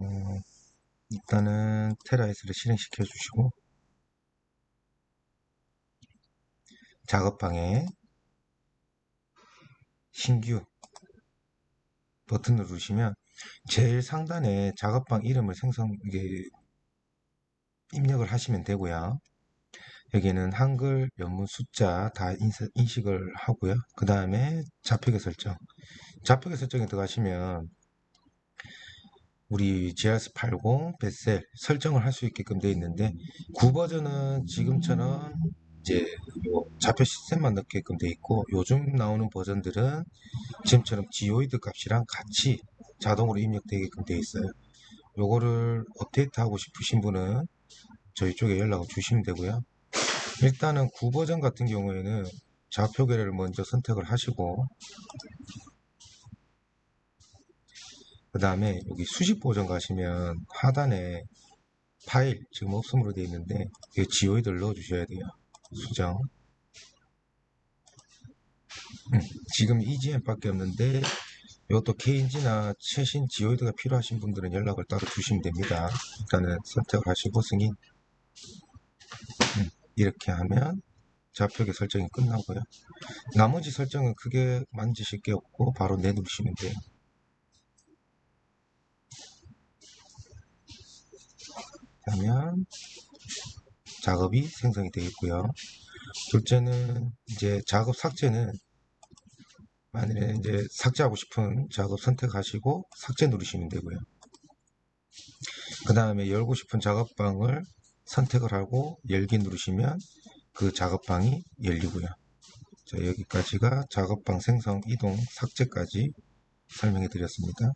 어, 일단은 테라이스를 실행시켜 주시고 작업방에 신규 버튼 누르시면 제일 상단에 작업방 이름을 생성 이게 입력을 하시면 되고요. 여기는 한글, 연문, 숫자 다 인식, 을 하고요. 그 다음에 좌표계 설정. 좌표계 설정에 들어가시면 우리 GRS80 베셀 설정을 할 수 있게끔 되어 있는데 9버전은 지금처럼 이제 좌표 시스템만 넣게끔 되어 있고 요즘 나오는 버전들은 지금처럼 지오이드 값이랑 같이 자동으로 입력되게끔 되어 있어요. 요거를 업데이트 하고 싶으신 분은 저희 쪽에 연락을 주시면 되고요. 일단은 9버전 같은 경우에는 좌표 계를 먼저 선택을 하시고 그 다음에 여기 수집 버전 가시면 하단에 파일 지금 없음으로 되어 있는데 이 지오이드를 넣어 주셔야 돼요. 수정. 음, 지금 EGM 밖에 없는데 이것도 KNG나 최신 지오이드가 필요하신 분들은 연락을 따로 주시면 됩니다. 일단은 선택을 하시고 승인. 음, 이렇게 하면 좌표계 설정이 끝나고요. 나머지 설정은 크게 만지실 게 없고 바로 내누르시면 돼요 하면 작업이 생성이 되겠고요. 둘째는 이제 작업 삭제는 만약에 이제 삭제하고 싶은 작업 선택하시고 삭제 누르시면 되고요. 그 다음에 열고 싶은 작업방을 선택을 하고 열기 누르시면 그 작업방이 열리고요. 자, 여기까지가 작업방 생성, 이동, 삭제까지 설명해 드렸습니다.